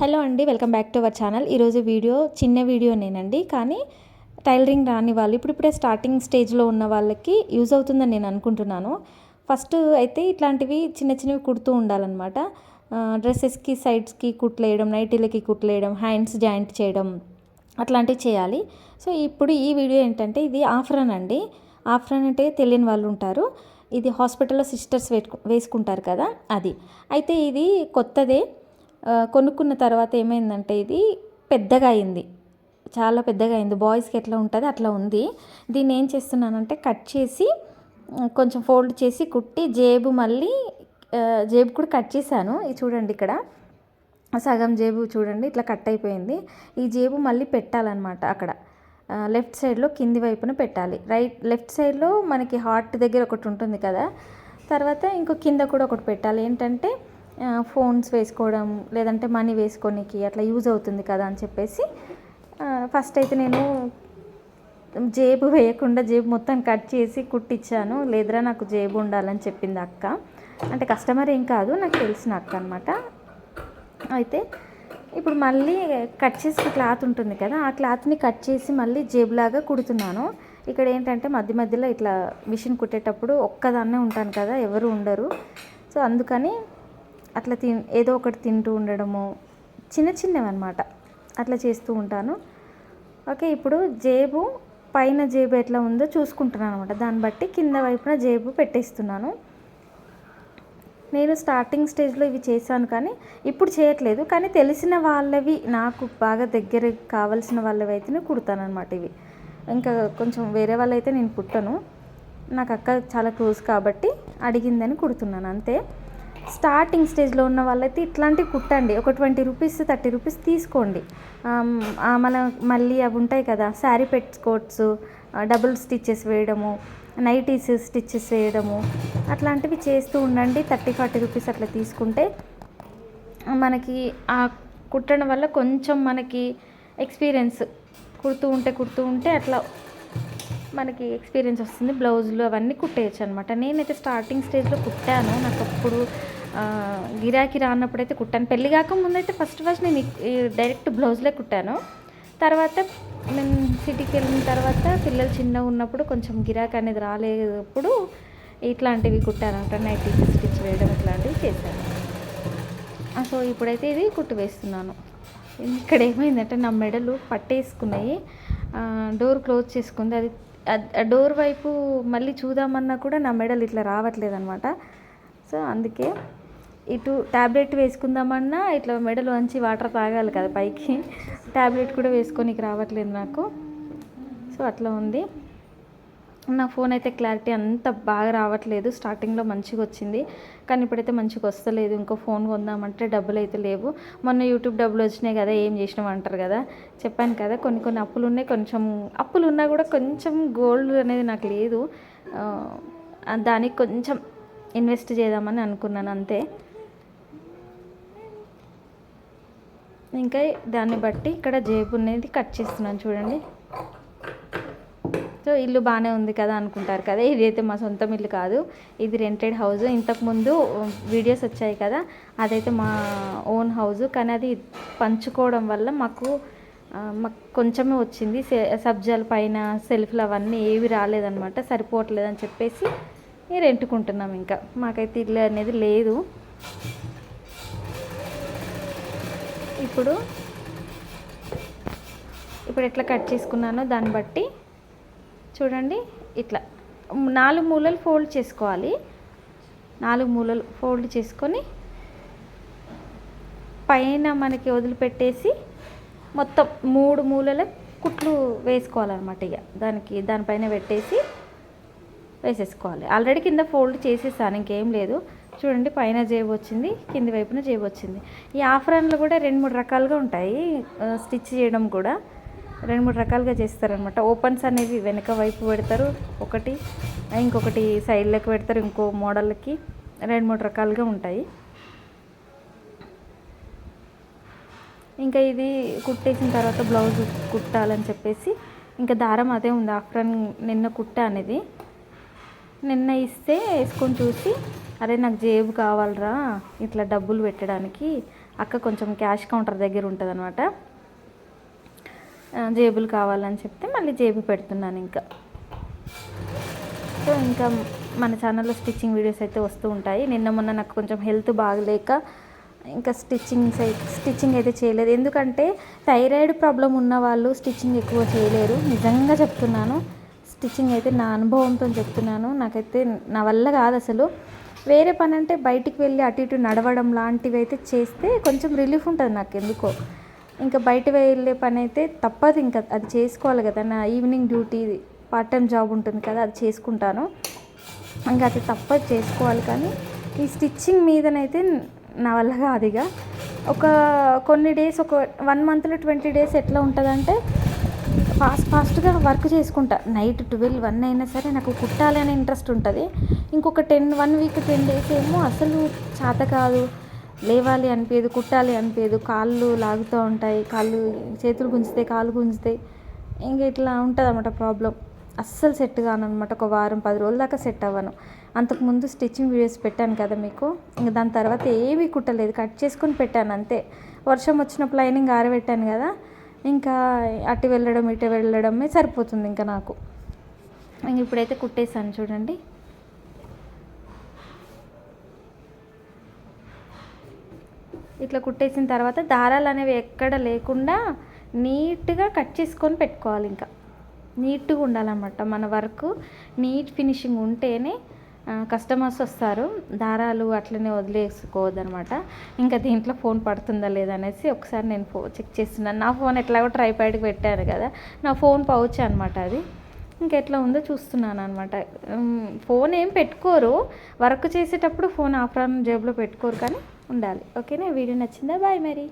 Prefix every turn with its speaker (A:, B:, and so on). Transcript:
A: Hello అండి welcome back to our channel. ఈరోజు video చిన్న వీడియో నేనండి. కానీ టైలరింగ్ రాని వాళ్ళు ఇప్పుడు ఇప్పుడే స్టార్టింగ్ స్టేజ్లో ఉన్న వాళ్ళకి యూజ్ అవుతుందని నేను అనుకుంటున్నాను. ఫస్ట్ అయితే ఇట్లాంటివి చిన్న చిన్నవి కుడుతూ ఉండాలన్నమాట. డ్రెస్సెస్కి సైడ్స్కి కుట్లేయడం నైటీలకి కుట్లేయడం హ్యాండ్స్ జాయింట్ చేయడం అట్లాంటివి చేయాలి. సో ఇప్పుడు ఈ వీడియో ఏంటంటే ఇది ఆఫ్రన్ అండి. ఆఫ్రన్ అంటే తెలియని వాళ్ళు ఉంటారు. ఇది హాస్పిటల్లో సిస్టర్స్ వేసుకుంటారు కదా అది. అయితే ఇది కొత్తదే. కొనుక్కున్న తర్వాత ఏమైందంటే ఇది పెద్దగా అయింది. చాలా పెద్దగా అయింది. బాయ్స్కి ఎట్లా ఉంటుంది అట్లా ఉంది. దీన్ని ఏం చేస్తున్నానంటే కట్ చేసి కొంచెం ఫోల్డ్ చేసి కుట్టి జేబు మళ్ళీ జేబు కూడా కట్ చేశాను. ఇది చూడండి ఇక్కడ. సగం జేబు చూడండి ఇట్లా కట్ అయిపోయింది. ఈ జేబు మళ్ళీ పెట్టాలన్నమాట అక్కడ. లెఫ్ట్ సైడ్లో కింది వైపున పెట్టాలి. రైట్ లెఫ్ట్ సైడ్లో మనకి హార్ట్ దగ్గర ఒకటి ఉంటుంది కదా. తర్వాత ఇంకో కింద కూడా ఒకటి పెట్టాలి. ఏంటంటే ఫోన్స్ వేసుకోవడం లేదంటే మనీ వేసుకోనికి అట్లా యూజ్ అవుతుంది కదా అని చెప్పేసి ఫస్ట్ అయితే నేను జేబు వేయకుండా జేబు మొత్తం కట్ చేసి కుట్టించాను. లేదురా నాకు జేబు ఉండాలని చెప్పింది అక్క. అంటే కస్టమర్ ఏం కాదు నాకు తెలిసిన అక్క అనమాట అయితే ఇప్పుడు మళ్ళీ కట్ చేసిన క్లాత్ ఉంటుంది కదా ఆ క్లాత్ని కట్ చేసి మళ్ళీ జేబులాగా కుడుతున్నాను. ఇక్కడ ఏంటంటే మధ్య మధ్యలో ఇట్లా మిషన్ కుట్టేటప్పుడు ఒక్కదాన్నే ఉంటాను కదా ఎవరు ఉండరు. సో అందుకని అట్లా తిన్ ఏదో ఒకటి తింటూ ఉండడము చిన్న చిన్నవి అనమాట అట్లా చేస్తూ ఉంటాను. ఓకే ఇప్పుడు జేబు పైన జేబు ఎట్లా ఉందో చూసుకుంటున్నాను అనమాట దాన్ని బట్టి కింద వైపున జేబు పెట్టేస్తున్నాను. నేను స్టార్టింగ్ స్టేజ్లో ఇవి చేశాను కానీ ఇప్పుడు చేయట్లేదు. కానీ తెలిసిన వాళ్ళవి నాకు బాగా దగ్గర కావాల్సిన వాళ్ళవి అయితేనే కుడతానమాట ఇవి. ఇంకా కొంచెం వేరే వాళ్ళైతే నేను కుట్టను. నాకు అక్క చాలా క్లోజ్ కాబట్టి అడిగిందని కుడుతున్నాను అంతే. స్టార్టింగ్ స్టేజ్లో ఉన్న వాళ్ళైతే ఇట్లాంటివి కుట్టండి. ఒక ట్వంటీ రూపీస్ థర్టీ రూపీస్ తీసుకోండి. మన మళ్ళీ అవి ఉంటాయి కదా శారీ పెట్టుకోట్స్ డబుల్ స్టిచ్చెస్ వేయడము నైటీస్ స్టిచ్చెస్ వేయడము అట్లాంటివి చేస్తూ ఉండండి. థర్టీ ఫార్టీ రూపీస్ అట్లా తీసుకుంటే మనకి ఆ కుట్టడం వల్ల కొంచెం మనకి ఎక్స్పీరియన్స్ కుడుతూ ఉంటే కుడుతూ ఉంటే అట్లా మనకి ఎక్స్పీరియన్స్ వస్తుంది. బ్లౌజులు అవన్నీ కుట్టేయచ్చు అనమాట నేనైతే స్టార్టింగ్ స్టేజ్లో కుట్టాను. నాకు అప్పుడు గిరాకీ రానప్పుడైతే కుట్టాను. పెళ్ళి కాక ముందైతే ఫస్ట్ ఫస్ట్ నేను డైరెక్ట్ బ్లౌజ్లే కుట్టాను. తర్వాత నేను సిటీకి వెళ్ళిన తర్వాత పిల్లలు చిన్నగా ఉన్నప్పుడు కొంచెం గిరాకీ అనేది రాలేప్పుడు ఇట్లాంటివి కుట్టాను. అనమాట నైట్ స్టిచ్ వేయడం ఇట్లాంటివి చేశాను. సో ఇప్పుడైతే ఇది కుట్టు వేస్తున్నాను. ఇక్కడ ఏమైందంటే నా మెడలు పట్టేసుకున్నాయి. డోర్ క్లోజ్ చేసుకుంది. అది ఆ డోర్ వైపు మళ్ళీ చూద్దామన్నా కూడా నా మెడలు ఇట్లా రావట్లేదు అనమాట సో అందుకే ఇటు ట్యాబ్లెట్ వేసుకుందామన్నా ఇట్లా మెడలు వంచి వాటర్ తాగాలి కదా పైకి. ట్యాబ్లెట్ కూడా వేసుకోనికి రావట్లేదు నాకు. సో అట్లా ఉంది. నా ఫోన్ అయితే క్లారిటీ అంత బాగా రావట్లేదు. స్టార్టింగ్లో మంచిగా వచ్చింది. కానీ ఇప్పుడైతే మంచిగా వస్తలేదు. ఇంకో ఫోన్ కొందామంటే డబ్బులు అయితే లేవు. మొన్న యూట్యూబ్ డబ్బులు వచ్చినాయి కదా ఏం చేసినాం అంటారు కదా. చెప్పాను కదా కొన్ని కొన్ని అప్పులు ఉన్నాయి. కొంచెం అప్పులు ఉన్నా కూడా కొంచెం గోల్డ్ అనేది నాకు లేదు. దానికి కొంచెం ఇన్వెస్ట్ చేద్దామని అనుకున్నాను అంతే. ఇంకా దాన్ని బట్టి ఇక్కడ జేబు అనేది కట్ చేస్తున్నాను చూడండి. సో ఇల్లు బాగానే ఉంది కదా అనుకుంటారు కదా ఇదైతే మా సొంతం ఇల్లు కాదు ఇది రెంటెడ్ హౌస్. ఇంతకుముందు వీడియోస్ వచ్చాయి కదా అదైతే మా ఓన్ హౌస్ కానీ అది పంచుకోవడం వల్ల మాకు మాకు కొంచెమే వచ్చింది. సబ్జాల పైన సెల్ఫ్లు అవన్నీ ఏవి రాలేదన్నమాట సరిపోవట్లేదని చెప్పేసి రెంటుకుంటున్నాం ఇంకా. మాకైతే ఇల్లు అనేది లేదు. ఇప్పుడు ఇప్పుడు ఎట్లా కట్ చేసుకున్నానో దాన్ని బట్టి చూడండి ఇట్లా. నాలుగు మూలలు ఫోల్డ్ చేసుకోవాలి. నాలుగు మూలలు ఫోల్డ్ చేసుకొని పైన మనకి వదిలిపెట్టేసి మొత్తం మూడు మూలల కుట్లు వేసుకోవాలన్నమాట ఇక. దానికి దానిపైన పెట్టేసి వేసేసుకోవాలి. ఆల్రెడీ కింద ఫోల్డ్ చేసేసాను ఇంకేం లేదు. చూడండి పైన జేబు వచ్చింది కింది వైపున జేబు వచ్చింది. ఈ ఆఫ్రాన్లు కూడా రెండు మూడు రకాలుగా ఉంటాయి. స్టిచ్ చేయడం కూడా రెండు మూడు రకాలుగా చేస్తారనమాట ఓపెన్స్ అనేవి వెనక వైపు పెడతారు ఒకటి ఇంకొకటి సైడ్లకు పెడతారు ఇంకో మోడల్కి రెండు మూడు రకాలుగా ఉంటాయి. ఇంకా ఇది కుట్టేసిన తర్వాత బ్లౌజ్ కుట్టాలని చెప్పేసి ఇంకా దారం అదే ఉంది. ఆఫ్రాన్ నిన్న కుట్ట అనేది. నిన్న ఇస్తే వేసుకొని చూసి అరే నాకు జేబు కావాలరా ఇట్లా డబ్బులు పెట్టడానికి. అక్క కొంచెం క్యాష్ కౌంటర్ దగ్గర ఉంటుంది అనమాట జేబులు కావాలని చెప్తే మళ్ళీ జేబు పెడుతున్నాను ఇంకా. సో ఇంకా మన ఛానల్లో స్టిచ్చింగ్ వీడియోస్ అయితే వస్తూ ఉంటాయి. నిన్న మొన్న నాకు కొంచెం హెల్త్ బాగలేక ఇంకా స్టిచ్చింగ్ స్టిచ్చింగ్ అయితే చేయలేదు. ఎందుకంటే థైరాయిడ్ ప్రాబ్లం ఉన్న వాళ్ళు స్టిచ్చింగ్ ఎక్కువ చేయలేరు. నిజంగా చెప్తున్నాను. స్టిచ్చింగ్ అయితే నా అనుభవంతో చెప్తున్నాను. నాకైతే నా వల్ల కాదు అసలు. వేరే పని అంటే బయటికి వెళ్ళి అటు ఇటు నడవడం లాంటివి అయితే చేస్తే కొంచెం రిలీఫ్ ఉంటుంది నాకు ఎందుకో ఇంకా బయట వెళ్ళే పని అయితే తప్పదు ఇంకా అది చేసుకోవాలి కదా. నా evening duty part time job ఉంటుంది కదా అది చేసుకుంటాను. ఇంకా అది తప్పదు చేసుకోవాలి కానీ ఈ స్టిచ్చింగ్ మీదనైతే నా వల్ల కాదుగా ఒక కొన్ని డేస్ ఒక వన్ మంత్లో ట్వంటీ డేస్ ఎట్లా ఉంటుందంటే ఫాస్ట్ ఫాస్ట్గా వర్క్ చేసుకుంటా. నైట్ ట్వెల్వ్ వన్ అయినా సరే నాకు కుట్టాలనే ఇంట్రెస్ట్ ఉంటుంది. ఇంకొక ten one week ten days ఏమో అసలు చేత కాదు. లేవాలి అనిపించదు కుట్టాలి అనిపించదు కాళ్ళు లాగుతూ ఉంటాయి. కాళ్ళు చేతులు గుంజుతాయి కాళ్ళు గుంజుతాయి. ఇంక ఇట్లా ఉంటుంది అన్నమాట ప్రాబ్లం. అస్సలు సెట్ కాను అనమాట ఒక వారం పది రోజుల దాకా సెట్ అవ్వను. అంతకుముందు స్టిచ్చింగ్ వీడియోస్ పెట్టాను కదా మీకు. ఇంక దాని తర్వాత ఏమీ కుట్టలేదు. కట్ చేసుకొని పెట్టాను అంతే. వర్షం వచ్చినప్పుడు లైనింగ్ ఆరబెట్టాను కదా. ఇంకా అటు వెళ్ళడం ఇటు వెళ్ళడమే సరిపోతుంది ఇంకా నాకు. ఇంక ఇప్పుడైతే కుట్టేసాను చూడండి. ఇట్లా కుట్టేసిన తర్వాత దారాలు అనేవి ఎక్కడ లేకుండా నీట్గా కట్ చేసుకొని పెట్టుకోవాలి ఇంకా. నీట్గా ఉండాలన్నమాట మన వర్క్. నీట్ ఫినిషింగ్ ఉంటేనే కస్టమర్స్ వస్తారు. దారాలు అట్లనే వదిలేసుకోవద్దనమాట. ఇంకా దీంట్లో ఫోన్ పడుతుందా లేదా అనేసి ఒకసారి నేను ఫో చెక్ చేస్తున్నాను. నా ఫోన్ ఎట్లాగో ట్రైప్యాడ్కి పెట్టాను కదా. నా ఫోన్ పౌచ్ అనమాట అది. ఇంకెట్లా ఉందో చూస్తున్నాను అనమాట ఫోన్ ఏం పెట్టుకోరు. వర్క్ చేసేటప్పుడు ఫోన్ ఆఫ్రాన్ జేబులో పెట్టుకోరు కానీ ఉండాలి. ఓకేనా? వీడియో నచ్చిందా? బాయ్ మరి